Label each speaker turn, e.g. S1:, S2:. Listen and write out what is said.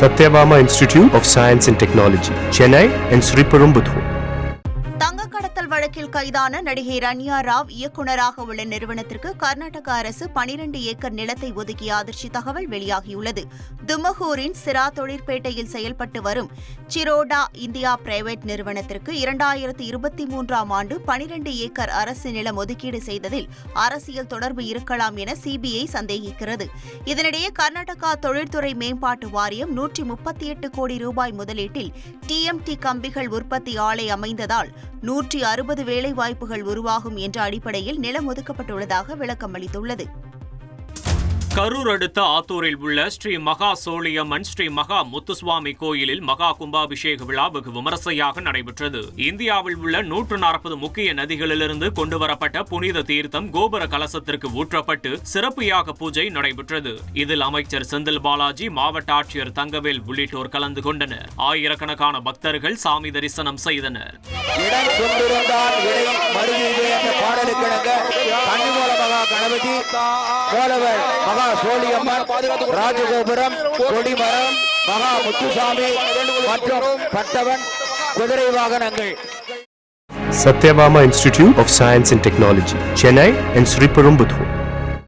S1: Satyabama Institute of Science and Technology, Chennai and Sriperumbudur.
S2: தங்க ஊழல் வழக்கில் கைதான நடிகை ரன்யா ராவ் இயக்குநராக உள்ள நிறுவனத்திற்கு கர்நாடக அரசு 12 ஏக்கர் நிலத்தை ஒதுக்கிய அதிர்ச்சி தகவல் வெளியாகியுள்ளது. துமகூரின் சிரா தொழிற்பேட்டையில் செயல்பட்டு வரும் சிரோடா இந்தியா பிரைவேட் நிறுவனத்திற்கு இரண்டாயிரத்து இருபத்தி மூன்றாம் ஆண்டு 12 ஏக்கர் அரசு நிலம் ஒதுக்கீடு செய்ததில் அரசியல் தொடர்பு இருக்கலாம் என சிபிஐ சந்தேகிக்கிறது. இதனிடையே கர்நாடகா தொழில்துறை மேம்பாட்டு வாரியம் நூற்றி முப்பத்தி எட்டு கோடி ரூபாய் முதலீட்டில் டிஎம்டி கம்பிகள் உற்பத்தி ஆலை அமைந்ததால் நூற்றி அறுபது வேலைவாய்ப்புகள் உருவாகும் என்ற அடிப்படையில் நிலம் ஒதுக்கப்பட்டுள்ளதாக விளக்கம் அளித்துள்ளது.
S3: கரூர் அடுத்த ஆத்தூரில் உள்ள ஸ்ரீ மகா சோழியம்மன் ஸ்ரீ மகா முத்துசுவாமி கோயிலில் மகா கும்பாபிஷேக விழா வெகு விமரிசையாக நடைபெற்றது. இந்தியாவில் உள்ள நூற்று நாற்பது முக்கிய நதிகளிலிருந்து கொண்டுவரப்பட்ட புனித தீர்த்தம் கோபுர கலசத்திற்கு ஊற்றப்பட்டு சிறப்பு யாக பூஜை நடைபெற்றது. இதில் அமைச்சர் செந்தில் பாலாஜி மாவட்ட ஆட்சியர் தங்கவேல் உள்ளிட்டோர் கலந்து கொண்டனர். ஆயிரக்கணக்கான பக்தர்கள் சாமி தரிசனம் செய்தனர்.
S4: மகா கோலவர் மகா சோழியம்மன் ராஜகோபுரம் கொடிமரம் மகா முத்துசாமி மற்றும் பட்டவன் குதிரை வாகனங்கள்
S1: Satyabama Institute of Science and Technology, Chennai and Sriperumbudur.